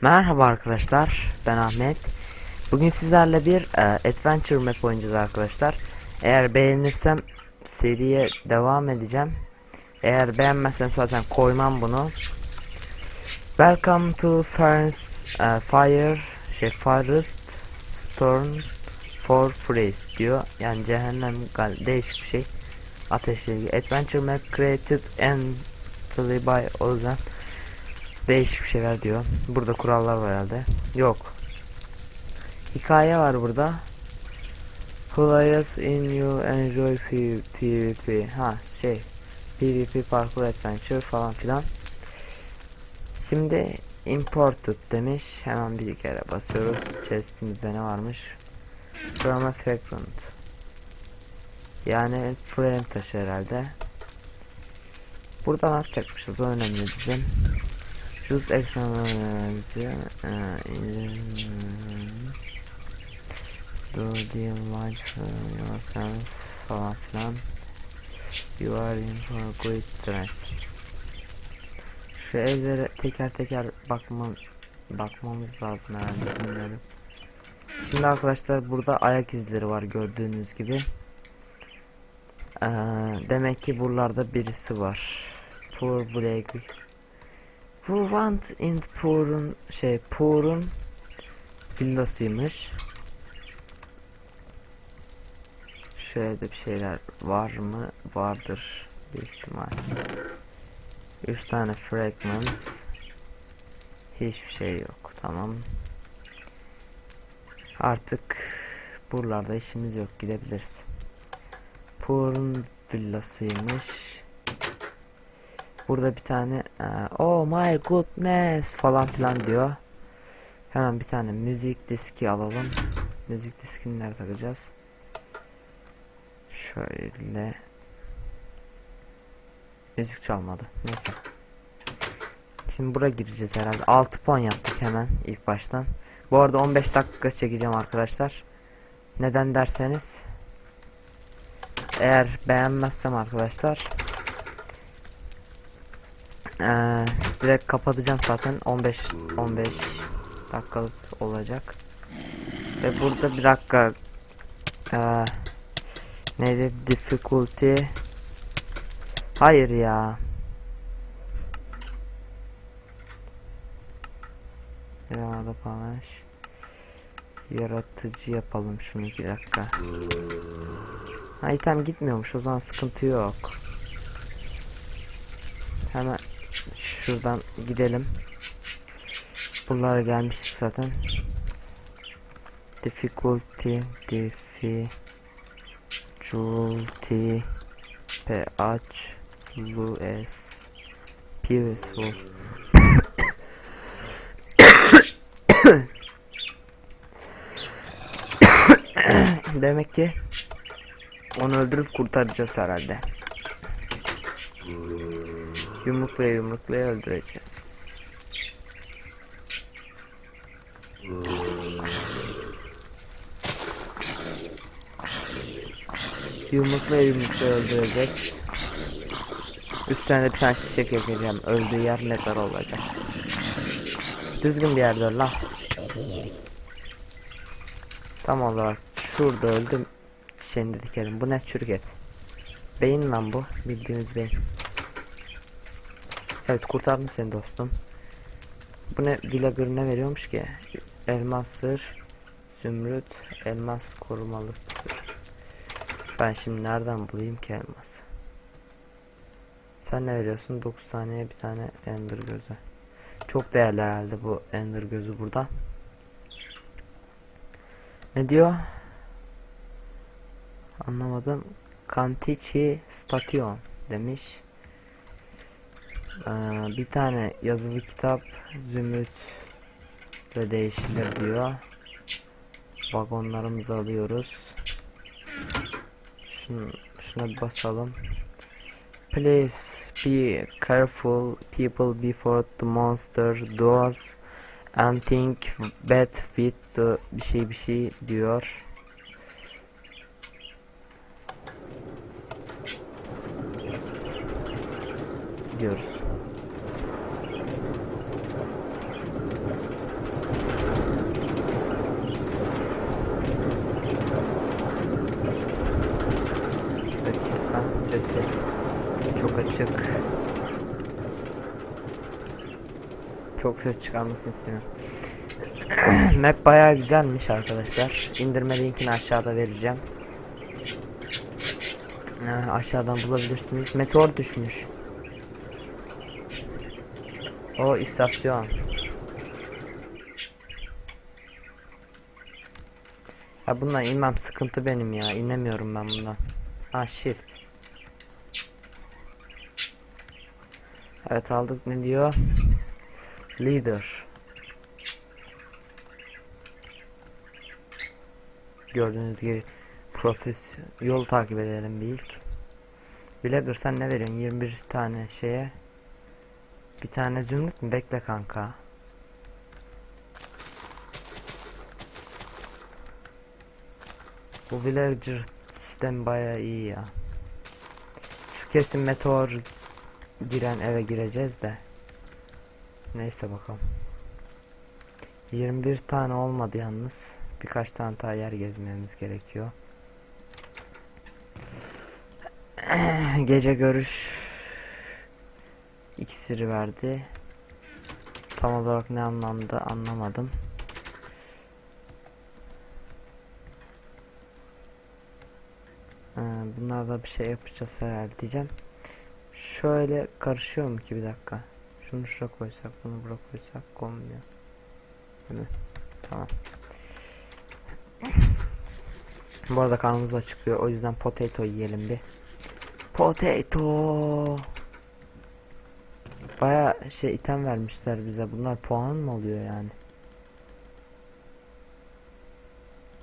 Merhaba arkadaşlar, ben Ahmet. Bugün sizlerle bir e, Adventure Map oynayacağız arkadaşlar. Eğer beğenirsem seriye devam edeceğim. Eğer beğenmezsem zaten koymam bunu. Welcome to Furnace e, Fire, şey Forest Storm for Freeze diyor. Yani cehennem değişik bir şey. Ateşle ilgili. Adventure Map created entirely by Ozan. Değişik bir şeyler diyor. Burada kurallar var herhalde. Yok. Hikaye var burada. Players in you enjoy PvP. Ha şey. PvP parkour adventure falan filan. Şimdi imported demiş. Hemen bir kere basıyoruz. Chest'imizde ne varmış? From a fragment. Yani frame taşı herhalde. Burada ne yapacakmışız? O önemli bizim. Choose examination Do deal much falan You are in for a great threat Şu evlere teker teker bakmam bakmamız lazım herhalde bilmiyorum. Şimdi arkadaşlar burada ayak izleri var gördüğünüz gibi. Ee, demek ki buralarda birisi var. Poor Black bu want in Poor'un şey Poor'un villasıymış. Şöyle bir şeyler var mı? Vardır büyük ihtimal. 3 tane fragments. Hiçbir şey yok. Tamam. Artık buralarda işimiz yok. Gidebiliriz. Poor'un villasıymış. Burada bir tane e, oh my goodness falan filan diyor. Hemen bir tane müzik diski alalım. Müzik diskini nerede takacağız? Şöyle. Müzik çalmadı. Neyse. Şimdi buraya gireceğiz herhalde. 6 puan yaptık hemen ilk baştan. Bu arada 15 dakika çekeceğim arkadaşlar. Neden derseniz eğer beğenmezsem arkadaşlar ee, direkt kapatacağım zaten 15 15 dakikalık olacak. Ve burada bir dakika ee, neydi difficulty Hayır ya. Ya da paylaş. Yaratıcı yapalım şunu bir dakika. İtem gitmiyormuş o zaman sıkıntı yok. Hemen şuradan gidelim. Bunlara gelmiştik zaten. Difficulty, difficulty, pH, Lewis, peaceful. Demek ki onu öldürüp kurtaracağız herhalde. Yumruklaya yumruklaya öldüreceğiz. Yumruklaya yumruklaya öldüreceğiz. Üstüne de bir tane çiçek yakacağım. Öldüğü yer mezar olacak. Düzgün bir yerde öl. Tam olarak şurada öldüm. Çiçeğini dikelim. Bu ne çürük et. Beyin lan bu. Bildiğimiz beyin. Evet kurtardım seni dostum. Bu ne villager ne veriyormuş ki? Elmas sır, zümrüt, elmas korumalı sır. Ben şimdi nereden bulayım ki elmas? Sen ne veriyorsun? 9 taneye bir tane ender gözü. Çok değerli herhalde bu ender gözü burada. Ne diyor? Anlamadım. Cantici Station demiş. Ee, bir tane yazılı kitap zümrüt ve değişilir diyor. Vagonlarımızı alıyoruz. Şunu, şuna bir basalım. Please be careful people before the monster does and think bad with the bir şey bir şey diyor. gidiyoruz. Dakika çok açık. Çok ses çıkarmasını istiyorum. Map bayağı güzelmiş arkadaşlar. İndirme linkini aşağıda vereceğim. Ha, aşağıdan bulabilirsiniz. Meteor düşmüş. O istasyon. Ya bundan inmem sıkıntı benim ya. İnemiyorum ben bundan. Ha shift. Evet aldık ne diyor? Leader. Gördüğünüz gibi profes yol takip edelim bir ilk. Blagger sen ne veriyorsun? 21 tane şeye. Bir tane zümrüt mü? Bekle kanka. Bu villager sistem baya iyi ya. Şu kesin meteor giren eve gireceğiz de. Neyse bakalım. 21 tane olmadı yalnız. Birkaç tane daha yer gezmemiz gerekiyor. Gece görüş iksiri verdi. Tam olarak ne anlamda anlamadım. Ee, bunlarla bir şey yapacağız herhalde diyeceğim. Şöyle karışıyor mu ki bir dakika. Şunu şuraya koysak bunu buraya koysak olmuyor. Değil mi? Tamam. Bu arada karnımız acıkıyor o yüzden potato yiyelim bir. Potato. Baya şey item vermişler bize. Bunlar puan mı oluyor yani?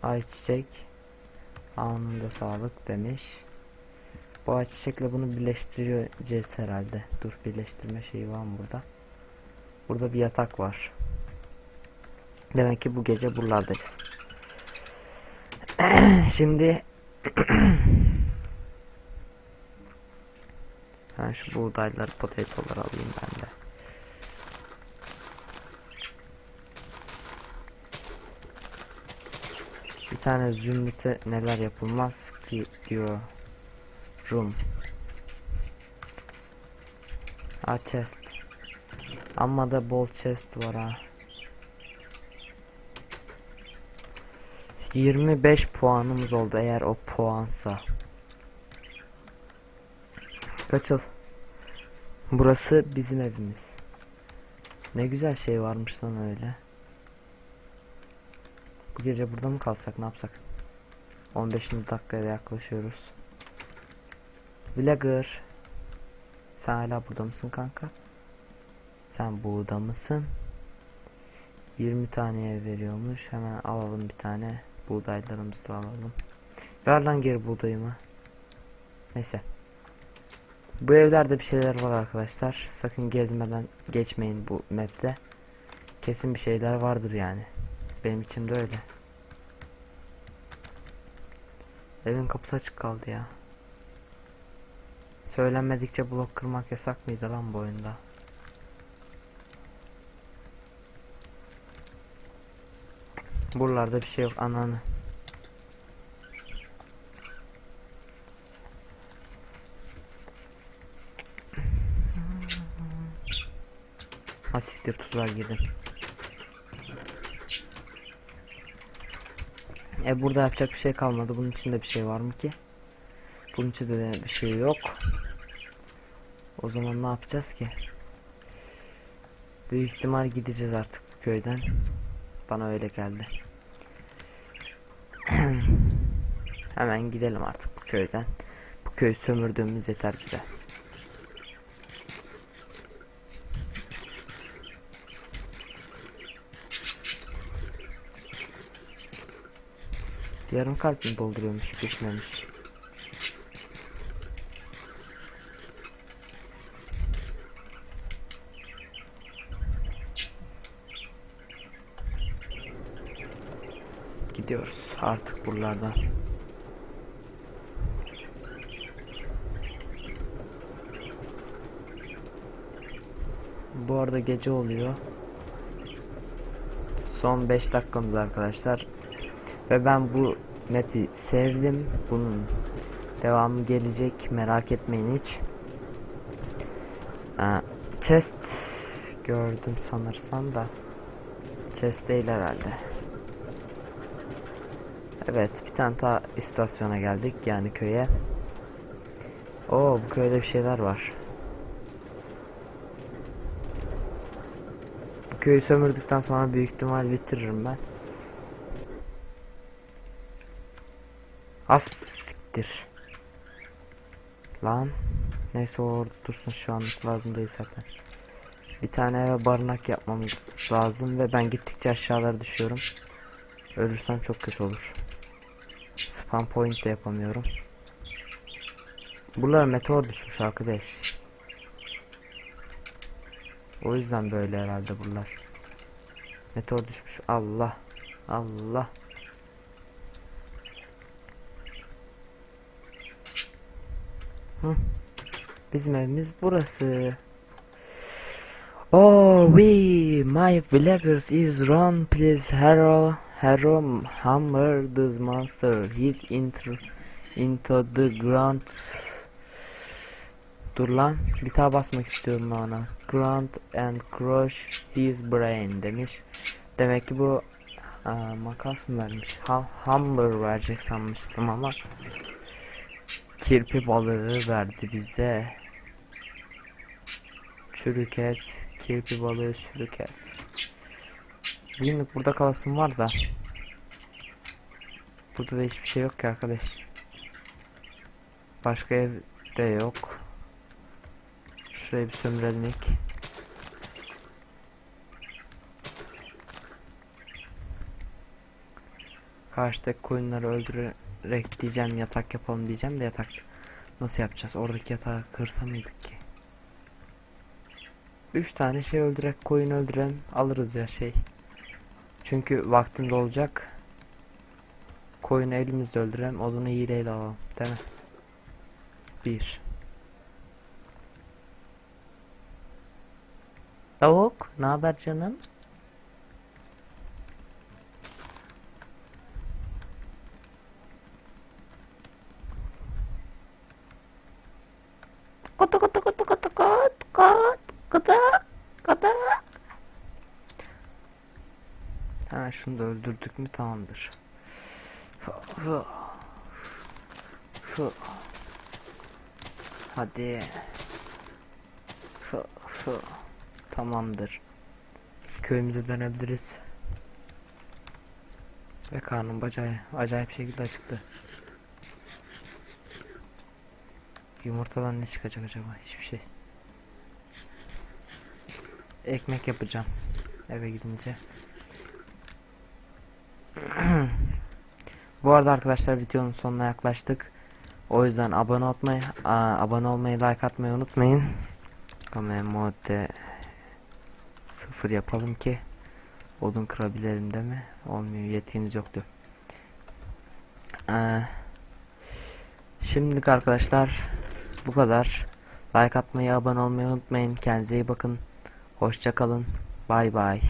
Ayçiçek anında sağlık demiş. Bu ayçiçekle bunu birleştireceğiz herhalde. Dur birleştirme şeyi var mı burada? Burada bir yatak var. Demek ki bu gece buralardayız. Şimdi Ha şu buğdayları potatoları alayım ben de. Bir tane zümrüte neler yapılmaz ki diyor. Room. Ha chest. Ama da bol chest var ha. 25 puanımız oldu eğer o puansa. Kaçıl. Burası bizim evimiz. Ne güzel şey varmış lan öyle. Bu gece burada mı kalsak ne yapsak? 15. dakikaya yaklaşıyoruz. Vlogger. Sen hala burada mısın kanka? Sen burada mısın? 20 taneye veriyormuş. Hemen alalım bir tane. Buğdaylarımızı da alalım. Ver lan geri buğdayımı. Neyse. Bu evlerde bir şeyler var arkadaşlar. Sakın gezmeden geçmeyin bu map'te. Kesin bir şeyler vardır yani. Benim içimde öyle. Evin kapısı açık kaldı ya. Söylenmedikçe blok kırmak yasak mıydı lan bu oyunda? Buralarda bir şey yok ananı. Ha siktir tuzağa girdim. E burada yapacak bir şey kalmadı. Bunun içinde bir şey var mı ki? Bunun içinde de bir şey yok. O zaman ne yapacağız ki? Büyük ihtimal gideceğiz artık bu köyden. Bana öyle geldi. Hemen gidelim artık bu köyden. Bu köyü sömürdüğümüz yeter bize. Yarım kalp mi dolduruyormuş pişmemiş. Gidiyoruz artık buralardan. Bu arada gece oluyor. Son 5 dakikamız arkadaşlar. Ve ben bu map'i sevdim. Bunun devamı gelecek. Merak etmeyin hiç. Ee, chest gördüm sanırsam da chest değil herhalde. Evet bir tane daha istasyona geldik yani köye. Oo bu köyde bir şeyler var. Bu köyü sömürdükten sonra büyük ihtimal bitiririm ben. As siktir. Lan. Neyse o orada dursun şu anlık lazım değil zaten. Bir tane eve barınak yapmamız lazım ve ben gittikçe aşağılara düşüyorum. Ölürsem çok kötü olur. Spam point de yapamıyorum. Buralar meteor düşmüş arkadaş. O yüzden böyle herhalde buralar. Meteor düşmüş. Allah. Allah. Hı. Bizim evimiz burası. Oh, we, my villagers is run, please, hero, hero, hammer this monster, hit into, into the ground. Dur lan, bir daha basmak istiyorum ben ona. Ground and crush his brain demiş. Demek ki bu aa, makas mı vermiş? Ha, hammer verecek sanmıştım ama kirpi balığı verdi bize. Çürük et, kirpi balığı çürük et. Bugünlük burada kalasım var da. Burada da hiçbir şey yok ki arkadaş. Başka ev de yok. Şurayı bir sömürelim ilk. Karşıdaki koyunları öldürerek diyeceğim yatak yapalım diyeceğim de yatak nasıl yapacağız? Oradaki yatağı kırsa mıydık ki? Üç tane şey öldürerek koyun öldürelim alırız ya şey. Çünkü vaktinde olacak. Koyunu elimizde öldürelim odunu hileyle alalım değil mi? Bir. Tavuk, ne haber canım? Ha şunu da öldürdük mü tamamdır. Hadi. Tamamdır. Köyümüze dönebiliriz. Ve karnım bacağı acayip şekilde acıktı. Yumurtadan ne çıkacak acaba? Hiçbir şey. Ekmek yapacağım. Eve gidince. Bu arada arkadaşlar videonun sonuna yaklaştık. O yüzden abone olmayı, aa, abone olmayı, like atmayı unutmayın. Kamera mode sıfır yapalım ki odun kırabilelim değil mi? Olmuyor yetkimiz yoktu. Şimdilik arkadaşlar bu kadar. Like atmayı, abone olmayı unutmayın. Kendinize iyi bakın. Hoşça kalın. Bay bay.